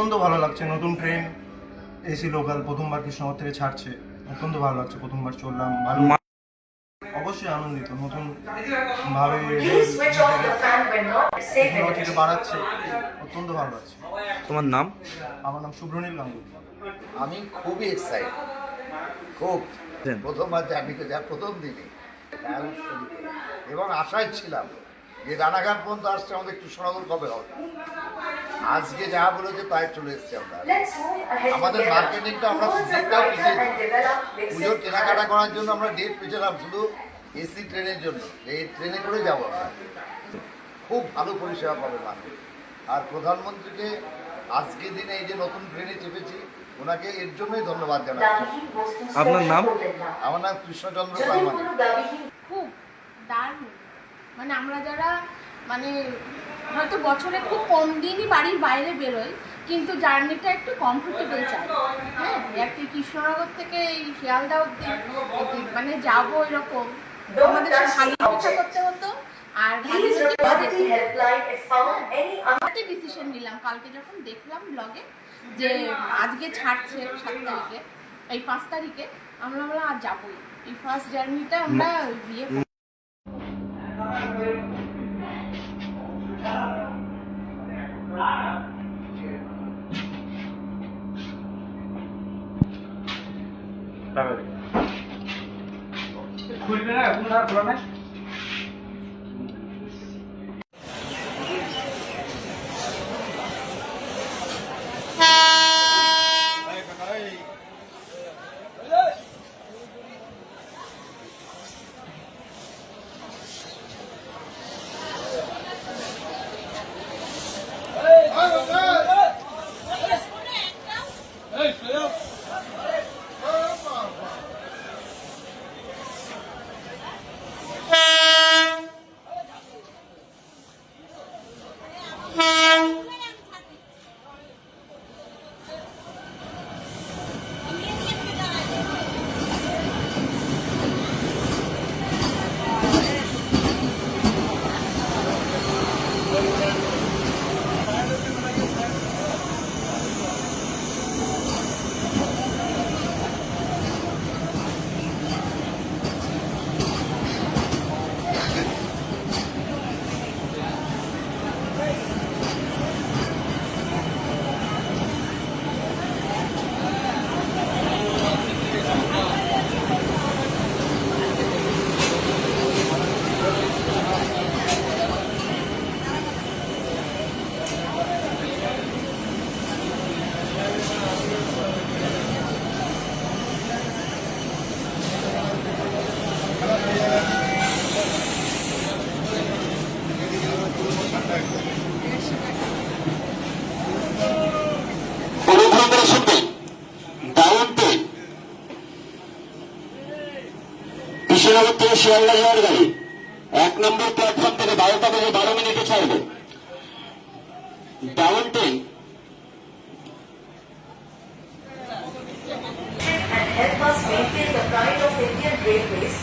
অত্যন্ত ভালো লাগছে। নতুন ট্রেন এসি লোকাল প্রথমবার কৃষ্ণনগর থেকে ছাড়ছে। অত্যন্ত ভালো লাগছে প্রথমবার চললাম ভালো। অবশ্যই আনন্দিত নতুন ভাবে থেকে বাড়াচ্ছে অত্যন্ত ভালো লাগছে। তোমার নাম? আমার নাম শুভ্রনীল গাঙ্গুলি। আমি খুবই এক্সাইট খুব। প্রথমবার প্রথমবার জার্নিতে যা প্রথম দিনে এবং আশায় ছিলাম যে রানাঘাট পর্যন্ত আসছে আমাদের কৃষ্ণনগর কবে হবে? আজকে যা বলেছে তাই চলে এসছে আমরা। আমাদের. মার্কেটিংটা আমরা the পিছিয়ে পুজোর কেনাকাটা করার জন্য আমরা ডেট পেছিলাম শুধু এসি ট্রেনের জন্য। এই ট্রেনে করে যাব আমরা। খুব ভালো পরিষেবা পাবে মানুষ আর প্রধানমন্ত্রীকে আজকে দিনে এই যে নতুন ট্রেনে চেপেছি ওনাকে এর জন্যই ধন্যবাদ জানাচ্ছি। আপনার নাম? আমার নাম কৃষ্ণচন্দ্র প্রামাণিক খুব দারুণ। মানে আমরা যারা মানে হয়তো বছরে খুব কম দিনই বাড়ির বাইরে বেরোই কিন্তু জার্নিটা একটু কমফোর্টেবল চাই হ্যাঁ একটি কৃষ্ণনগর থেকে এই শিয়ালদা অব্দি মানে যাব এরকম। আমাদের object. করতে হতো আর Please report the helpline if found any হাতে ডিসিশন নিলাম। কালকে যখন দেখলাম ব্লগে যে আজকে ছাড়ছে সাত তারিখে এই পাঁচ তারিখে আমরা আমরা আর যাবোই। এই ফার্স্ট জার্নিটা আমরা বিয়ে অনুভবের কৃষ্ণনগর থেকে শিয়ালদা যাওয়ার গাড়ি এক নম্বর প্ল্যাটফর্ম থেকে বারোটা বেজে বারো মিনিটে ছাড়বে। Down train the pride of Indian Railways